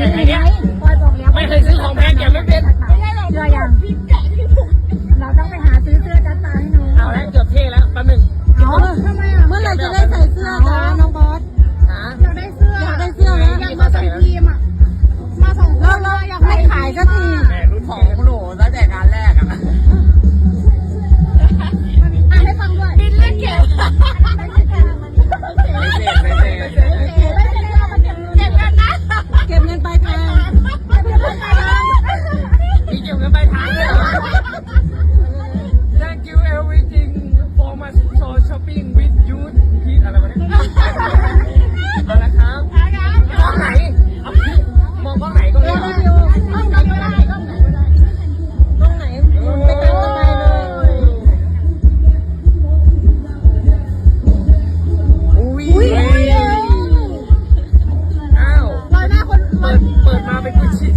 你在 เปิดมาเป็นกุชชี่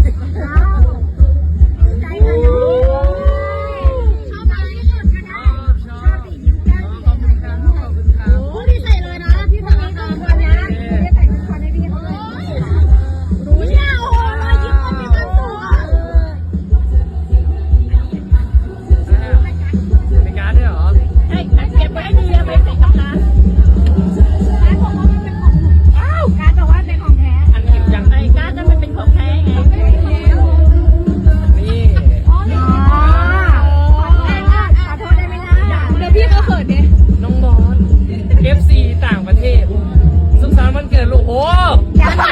Yeah.